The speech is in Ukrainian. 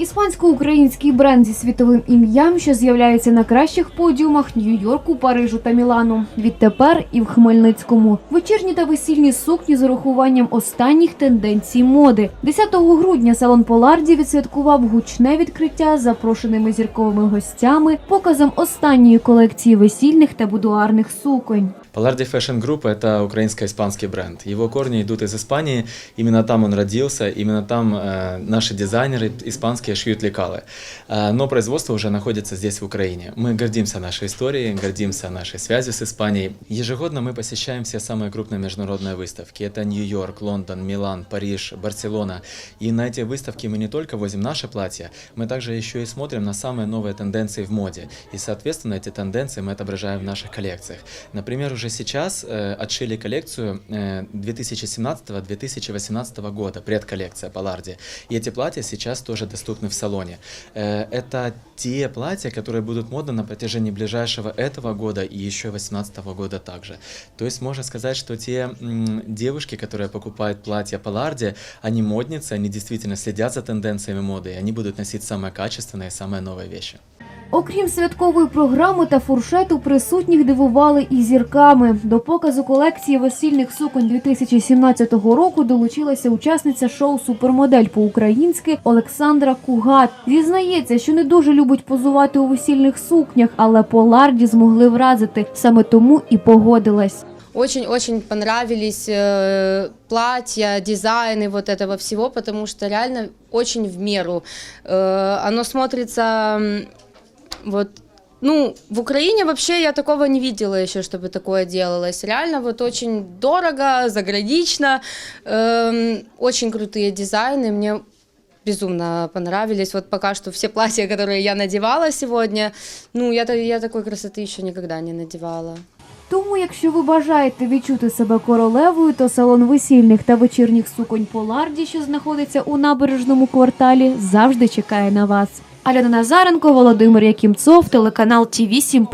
Іспансько-український бренд зі світовим ім'ям, що з'являється на кращих подіумах Нью-Йорку, Парижу та Мілану. Відтепер і в Хмельницькому. Вечірні та весільні сукні з урахуванням останніх тенденцій моди. 10 грудня салон Поларді відсвяткував гучне відкриття запрошеними зірковими гостями, показом останньої колекції весільних та будуарних суконь. Palardi Fashion Group – это украинско-испанский бренд. Его корни идут из Испании, именно там он родился, именно там э, наши дизайнеры испанские шьют лекалы. Э, но производство уже находится здесь, в Украине. Мы гордимся нашей историей, гордимся нашей связью с Испанией. Ежегодно мы посещаем все самые крупные международные выставки. Это Нью-Йорк, Лондон, Милан, Париж, Барселона. И на эти выставки мы не только возим наши платья, мы также еще и смотрим на самые новые тенденции в моде. И, соответственно, эти тенденции мы отображаем в наших коллекциях. Например, уже сейчас э, отшили коллекцию э, 2017-2018 года, предколлекция Поларди. И эти платья сейчас тоже доступны в салоне. Э, это те платья, которые будут модны на протяжении ближайшего этого года и еще 2018 года также. То есть можно сказать, что те м, девушки, которые покупают платья Поларди, они модницы, они действительно следят за тенденциями моды, и они будут носить самые качественные, самые новые вещи. Окрім святкової програми та фуршету, присутніх дивували і зірками. До показу колекції весільних суконь 2017 року долучилася учасниця шоу Супермодель по-українськи Олександра Кугат. Зізнається, що не дуже любить позувати у весільних сукнях, але Поларді змогли вразити. Саме тому і погодилась. Очень-очень понравились э, платья, дизайны вот этого всего, потому что реально очень в меру. Э, оно смотрится м, вот ну, в Украине вообще я такого не видела еще, чтобы такое делалось. Реально вот очень дорого, загранично, эм, очень крутые дизайны. Мне безумно понравились. Вот пока что все платья, которые я надевала сегодня, ну, я, та- я такой красоты еще никогда не надевала. Тому, якщо ви бажаєте відчути себе королевою, то салон весільних та вечірніх суконь Поларді, що знаходиться у набережному кварталі, завжди чекає на вас. Аляна Назаренко, Володимир Якімцов, телеканал Ті 7+.